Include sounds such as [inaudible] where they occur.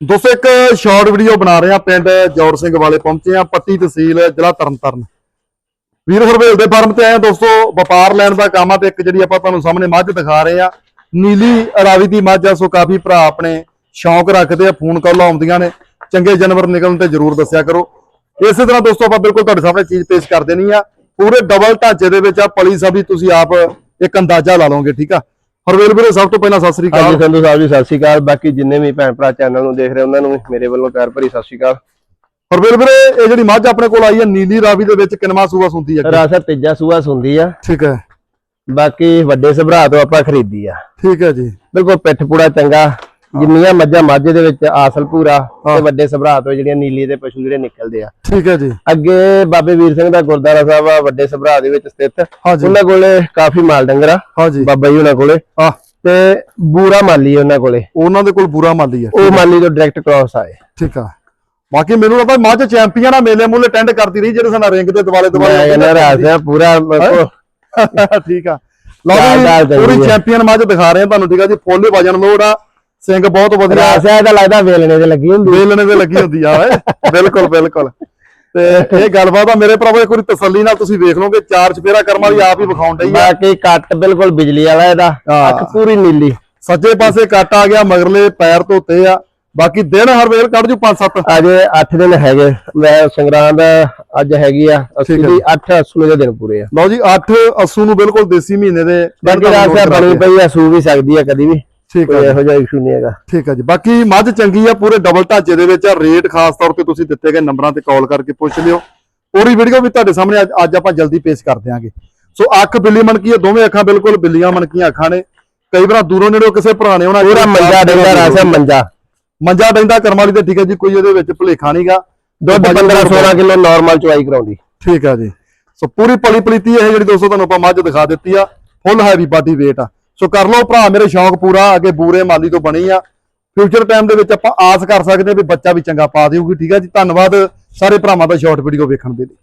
ਦੋਸਤੋ, ਇੱਕ short video ਬਣਾ ਰਹੇ ਆ ਪਿੰਡ ਜੌੜ ਸਿੰਘ ਵਾਲੇ ਪਹੁੰਚੇ ਆ ਪੱਟੀ ਤਹਿਸੀਲ ਜ਼ਿਲ੍ਹਾ ਤਰਨਤਾਰਨ। ਵੀਰ ਹਰਵੇਲ ਦੇ ਫਾਰਮ ਤੇ ਆਏ ਆ ਦੋਸਤੋ, ਵਪਾਰ ਲੈਣ ਦਾ ਕੰਮ ਆ ਤੇ ਇੱਕ ਜਿਹੜੀ ਆਪਾਂ ਤੁਹਾਨੂੰ ਸਾਹਮਣੇ ਮੱਝ ਦਿਖਾ ਰਹੇ ਆ ਨੀਲੀ ਰਾਵੀ ਦੀ ਮੱਝ ਆ, ਸੋ ਕਾਫੀ ਭਰਾ ਆਪਣੇ ਸ਼ੌਂਕ ਰੱਖਦੇ ਆ, ਫੋਨ ਕਾਲ ਆਉਂਦੀਆਂ ਨੇ, ਚੰਗੇ ਜਾਨਵਰ ਨਿਕਲਣ ਤੇ ਜਰੂਰ ਦੱਸਿਆ ਕਰੋ। ਇਸੇ ਤਰ੍ਹਾਂ ਦੋਸਤੋ, ਆਪਾਂ ਬਿਲਕੁਲ ਤੁਹਾਡੇ ਸਾਹਮਣੇ ਚੀਜ਼ ਪੇਸ਼ ਕਰ ਦੇਣੀ ਆ, ਪੂਰੇ ਡਬਲ ਢਾਂਚੇ ਦੇ ਵਿੱਚ ਆ, ਪਲੀ ਸਭ ਦੀ ਤੁਸੀਂ ਆਪ ਇੱਕ ਅੰਦਾਜ਼ਾ ਲਾ ਲਓਗੇ, ਠੀਕ ਆ? ਹਰਵੇਲ ਵੀਰੇ ਸਭ ਤੋਂ ਪਹਿਲਾਂ ਸਤਿ ਸ੍ਰੀ ਹਾਂਜੀ ਅਕਾਲ ਸੰਧੂ ਸਾਹਿਬ ਜੀ ਸਤਿ ਸ਼੍ਰੀ ਅਕਾਲ। ਬਾਕੀ ਜਿੰਨੇ ਵੀ ਭੈਣ ਭਰਾ ਚੈਨਲ ਨੂੰ ਦੇਖ ਰਹੇ ਉਹਨਾਂ ਨੂੰ ਮੇਰੇ ਵੱਲੋਂ ਪਿਆਰ ਭਰੀ ਸਤਿ ਸ਼੍ਰੀ ਅਕਾਲ। ਹਰਵੇਲ ਵੀਰੇ ਇਹ ਜਿਹੜੀ ਮੱਝ ਆਪਣੇ ਕੋਲ ਆਈ ਆ ਨੀਲੀ ਰਾਵੀ ਦੇ ਵਿੱਚ ਕਿੰਨਵਾ ਸੂਆ ਸੁੰਦੀ ਆ ਰਾਸਾ ਤੀਜਾ ਸੂਆ ਸੁੰਦੀ ਆ। ਠੀਕ ਹੈ। ਬਾਕੀ ਵੱਡੇ ਸਭਰਾ ਤੋਂ ਆਪਾਂ ਖਰੀਦੀ ਆ। ਠੀਕ ਹੈ ਜੀ। ਬਿਲਕੁਲ ਪਿੱਠ ਪੂੜਾ ਚੰਗਾ। ਜਿੰਨੀਆਂ ਮੱਝਾਂ ਮਾਝੇ ਦੇ ਵਿੱਚ ਆਸਲ ਪੂਰਾ ਤੇ ਵੱਡੇ ਸਭਰਾ ਤੋਂ ਜਿਹੜੀਆਂ ਨੀਲੀ ਦੇ ਪਸ਼ੂ ਜਿਹੜੇ ਨਿਕਲਦੇ ਆ। ਠੀਕ ਹੈ ਜੀ। ਅੱਗੇ ਬਾਬੇ ਵੀਰ ਸਿੰਘ ਦਾ ਗੁਰਦੁਆਰਾ ਸਾਹਿਬ ਆ ਵੱਡੇ ਸਭਰਾ ਦੇ ਵਿੱਚ ਸਥਿਤ। ਉਹਨਾਂ ਕੋਲੇ ਕਾਫੀ ਮਾਲ ਡੰਗਰ ਬਾਬਾ ਜੀ ਉਹਨਾਂ ਕੋਲੇ। ਆ ਤੇ ਬੂਰਾ ਮਾਲੀ ਆ ਉਹਨਾਂ ਕੋਲੇ। ਉਹਨਾਂ ਦੇ ਕੋਲ ਬੁਰਾ ਮਾਲੀ ਆ। ਉਹ ਮਾਲੀ ਤੋਂ ਡਾਇਰੈਕਟ ਕ੍ਰਾਸ ਆਏ। ਠੀਕ ਆ। ਬਾਕੀ ਮੈਨੂੰ ਲੱਗਦਾ ਮੱਝ ਚੈਂਪੀਅਨ ਆ ਮੇਲੇ ਮੂਲੇ ਅਟੈਂਡ ਕਰਦੀ ਰਹੀ ਜਿਹੜੇ ਸਾਡਾ ਰਿੰਗ ਦੇ ਦਿਵਾਲੇ ਮੈਂ ਕਹਿੰਦਾ ਰਾਸਿਆ ਪੂਰਾ [laughs] ਠੀਕ ਆ। ਲਓ ਜੀ ਪੂਰੀ। ਚੈਂਪੀਅਨ ਮੱਝ ਦਿਖਾ ਰਹੇ ਆ ਤੁਹਾਨੂੰ ਠੀਕ ਆ ਜੀ। ਫੁੱਲ ਵਜਨ ਲੋੜ ਆ। ਸਿੰਘ ਬਹੁਤ ਵਧੀਆ। ਰਾਸਿਆ ਤਾਂ ਲੱਗਦਾ ਵੇਲਣੇ ਤੇ ਲੱਗੀ ਹੁੰਦੀ। ਵੇਲਣੇ ਤੇ ਲੱਗੀ ਹੁੰਦੀ ਆ ਓਏ। ਬਿਲਕੁਲ ਬਿਲਕੁਲ। ਤੇ ਇਹ ਗੱਲਬਾਤ ਆ ਮੇਰੇ ਭਰਾਵੋ ਇੱਕ ਵਾਰੀ ਤਸੱਲੀ ਨਾਲ ਤੁਸੀਂ ਵੇਖ ਲਓਗੇ ਚਾਰ ਚਪੇਰਾ ਕਰਮ ਵਾਲੀ ਆਪ ਹੀ ਵਿਖਾਉਣ ਡਈ ਆ। ਬਾਕੀ ਕੱਟ ਬਿਲਕੁਲ ਬਿਜਲੀ ਵਾਲਾ ਇਹਦਾ। ਅੱਖ ਪੂਰੀ ਨੀਲੀ। ਸੱਜੇ ਪਾਸੇ ਕੱਟ ਆ ਗਿਆ ਮਗਰਲੇ ਪੈਰ ਧੋਤੇ ਆ। ਬਾਕੀ ਦਿਨ ਹਰ ਵੇਲ ਕੱਢ ਜੂ 5-7 ਅਜੇ 8 ਦਿਨ ਹੈਗੇ ਮੈਂ ਸੰਗਰਾਂਦ ਅੱਜ ਹੈਗੀ ਆ 80। ਦੀ 8 80 ਦੇ ਦਿਨ ਪੂਰੇ ਆ। ਲਓ ਜੀ 8 ਅੱਸੂ ਨੂੰ ਬਿਲਕੁਲ ਦੇਸੀ ਮਹੀਨੇ ਦੇ ਬਾਕੀ ਰਾਸਿਆ ਬਣੀ। ਪਈ ਆ ਸੂ ਵੀ ਸਕਦੀ ਆ ਕਦੀ ਵੀ। ਠੀਕ ਹੈ ਇਹੋ ਜਿਹਾ ਇਸ਼ੂ ਨਹੀਂ ਹੈਗਾ। ਠੀਕ ਹੈ ਜੀ। ਬਾਕੀ ਮੱਝ ਚੰਗੀ ਆ ਪੂਰੇ ਡਬਲ ਢਾਂਚੇ ਦੇ ਵਿੱਚ ਆ। ਰੇਟ ਖਾਸ ਤੌਰ ਤੇ ਤੁਸੀਂ ਦਿੱਤੇ ਗਏ ਨੰਬਰਾਂ ਤੇ ਕਾਲ ਕਰਕੇ ਪੁੱਛ ਲਿਓ। ਪੂਰੀ ਵੀਡੀਓ ਵੀ ਤੁਹਾਡੇ ਸਾਹਮਣੇ ਅੱਜ- ਆਪਾਂ ਜਲਦੀ ਪੇਸ਼ ਕਰ ਦਿਆਂਗੇ। ਸੋ ਅੱਖ ਬਿੱਲੀ ਮਣਕੀ ਆ ਦੋਵੇਂ ਅੱਖਾਂ ਬਿਲਕੁਲ ਬਿੱਲੀਆਂ ਮਣਕੀਆਂ ਅੱਖਾਂ ਨੇ। ਕਈ ਵਾਰ ਦੂਰੋਂ ਨੇੜੋਂ ਕਿਸੇ ਨੇ ਉਹਨਾਂ ਪੂਰਾ ਮੰਜਾ ਡੰਗਾ ਰਾਸਿਆ ਮੰਜਾ। ਮੰਜਾ ਡੰਡਾ ਕਰਮ ਵਾਲੀ ਤੇ ਠੀਕ ਹੈ ਜੀ ਕੋਈ ਇਹਦੇ ਵਿੱਚ ਭੁਲੇਖਾ ਨਹੀਂਗਾ ਦੁੱਧ 15 16 ਕਿਲੋ ਨਾਰਮਲ ਚਵਾਈ ਕਰਾਉਂਦੀ। ਠੀਕ ਆ ਜੀ। ਸੋ ਪੂਰੀ ਪਲੀ ਪਲੀਤੀ ਇਹ ਜਿਹੜੀ ਦੋਸਤੋ ਤੁਹਾਨੂੰ ਆਪਾਂ ਮੱਝ ਦਿਖਾ ਦਿੱਤੀ ਆ ਫੁੱਲ ਹੈਵੀ ਬਾਡੀ weight ਆ। ਸੋ ਕਰ ਲਓ ਭਰਾ, ਮੇਰੇ ਸ਼ੌਂਕ ਪੂਰਾ, ਅੱਗੇ ਬੂਰੇ ਮਾਲੀ ਤੋਂ ਬਣੀ ਆ। ਫਿਊਚਰ ਟਾਈਮ ਦੇ ਵਿੱਚ ਆਪਾਂ ਆਸ ਕਰ ਸਕਦੇ ਹਾਂ ਵੀ ਬੱਚਾ ਵੀ ਚੰਗਾ ਪਾ ਦੇਊਗੀ, ਠੀਕ ਆ ਜੀ? ਧੰਨਵਾਦ ਸਾਰੇ ਭਰਾਵਾਂ ਦਾ ਸ਼ਾਰਟ ਵੀਡੀਓ ਵੇਖਣ ਦੇ ਲਈ।